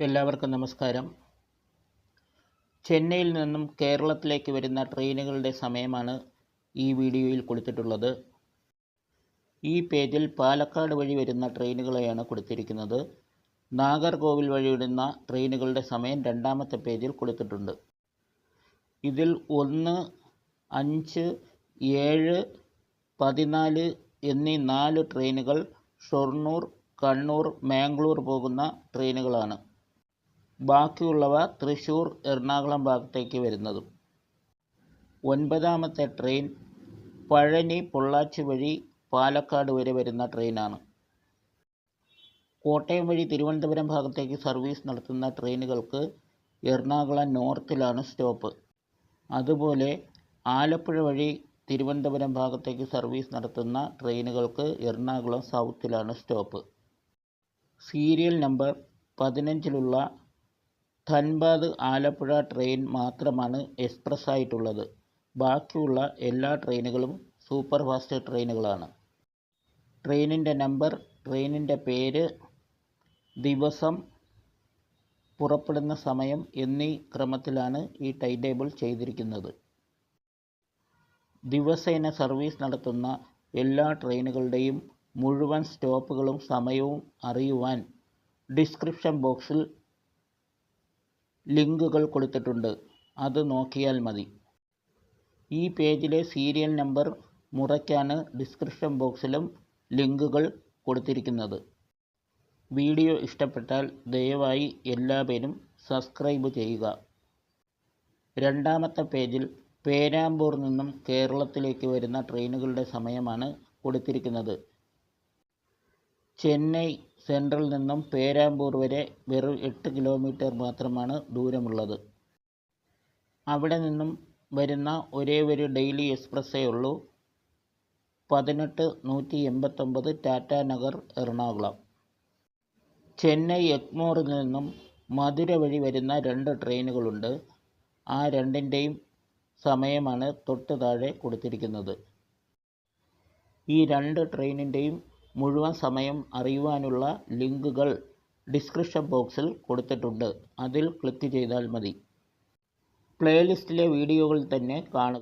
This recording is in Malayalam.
എല്ലാവർക്കും നമസ്കാരം. ചെന്നൈയിൽ നിന്നും കേരളത്തിലേക്ക് വരുന്ന ട്രെയിനുകളുടെ സമയമാണ് ഈ വീഡിയോയിൽ കൊടുത്തിട്ടുള്ളത്. ഈ പേജിൽ പാലക്കാട് വഴി വരുന്ന ട്രെയിനുകളെയാണ് കൊടുത്തിരിക്കുന്നത്. നാഗർകോവിൽ വഴി വരുന്ന ട്രെയിനുകളുടെ സമയം രണ്ടാമത്തെ പേജിൽ കൊടുത്തിട്ടുണ്ട്. ഇതിൽ ഒന്ന് അഞ്ച് ഏഴ് പതിനാല് എന്നീ നാല് ട്രെയിനുകൾ ഷൊർണൂർ കണ്ണൂർ മാംഗ്ലൂർ പോകുന്ന ട്രെയിനുകളാണ്. ബാക്കിയുള്ളവ തൃശ്ശൂർ എറണാകുളം ഭാഗത്തേക്ക് വരുന്നതും. ഒൻപതാമത്തെ ട്രെയിൻ പഴനി പൊള്ളാച്ചി വഴി പാലക്കാട് വരെ വരുന്ന ട്രെയിനാണ്. കോട്ടയം വഴി തിരുവനന്തപുരം ഭാഗത്തേക്ക് സർവീസ് നടത്തുന്ന ട്രെയിനുകൾക്ക് എറണാകുളം നോർത്തിലാണ് സ്റ്റോപ്പ്. അതുപോലെ ആലപ്പുഴ വഴി തിരുവനന്തപുരം ഭാഗത്തേക്ക് സർവീസ് നടത്തുന്ന ട്രെയിനുകൾക്ക് എറണാകുളം സൗത്തിലാണ് സ്റ്റോപ്പ്. സീരിയൽ നമ്പർ പതിനഞ്ചിലുള്ള ധൻബാദ് ആലപ്പുഴ ട്രെയിൻ മാത്രമാണ് എക്സ്പ്രസ് ആയിട്ടുള്ളത് ബാക്കിയുള്ള എല്ലാ ട്രെയിനുകളും സൂപ്പർ ഫാസ്റ്റ് ട്രെയിനുകളാണ്. ട്രെയിനിന്റെ നമ്പർ ട്രെയിനിന്റെ പേര് ദിവസം പുറപ്പെടുന്ന സമയം എന്നീ ക്രമത്തിലാണ് ഈ ടൈം ടേബിൾ ചെയ്തിരിക്കുന്നത്. ദിവസേന സർവീസ് നടത്തുന്ന എല്ലാ ട്രെയിനുകളുടെയും മുഴുവൻ സ്റ്റോപ്പുകളും സമയവും അറിയുവാൻ ഡിസ്ക്രിപ്ഷൻ ബോക്സിൽ ലിങ്കുകൾ കൊടുത്തിട്ടുണ്ട്. അത് നോക്കിയാൽ മതി. ഈ പേജിലെ സീരിയൽ നമ്പർ മുറയ്ക്കാണ് ഡിസ്ക്രിപ്ഷൻ ബോക്സിലും ലിങ്കുകൾ കൊടുത്തിരിക്കുന്നത്. വീഡിയോ ഇഷ്ടപ്പെട്ടാൽ ദയവായി എല്ലാവരും സബ്സ്ക്രൈബ് ചെയ്യുക. രണ്ടാമത്തെ പേജിൽ പേരാമ്പൂർ നിന്നും കേരളത്തിലേക്ക് വരുന്ന ട്രെയിനുകളുടെ സമയമാണ് കൊടുത്തിരിക്കുന്നത്. ചെന്നൈ സെൻട്രൽ നിന്നും പേരാമ്പൂർ വരെ വെറും എട്ട് കിലോമീറ്റർ മാത്രമാണ് ദൂരമുള്ളത്. അവിടെ നിന്നും വരുന്ന ഒരേ ഒരു ഡെയിലി എക്സ്പ്രസ്സേ ഉള്ളൂ. പതിനെട്ട് നൂറ്റി എൺപത്തൊമ്പത് ടാറ്റ നഗർ എറണാകുളം. ചെന്നൈ എഗ്മോറിൽ നിന്നും മധുര വഴി വരുന്ന രണ്ട് ട്രെയിനുകളുണ്ട്. ആ രണ്ടിന്റെയും സമയമാണ് തൊട്ട് താഴെ കൊടുത്തിരിക്കുന്നത്. ഈ രണ്ട് ട്രെയിനിന്റെയും മുഴുവൻ സമയം അറിയുവാനുള്ള ലിങ്കുകൾ ഡിസ്ക്രിപ്ഷൻ ബോക്സിൽ കൊടുത്തിട്ടുണ്ട്. അതിൽ ക്ലിക്ക് ചെയ്താൽ മതി. പ്ലേലിസ്റ്റിലെ വീഡിയോകൾ തന്നെ കാണുക.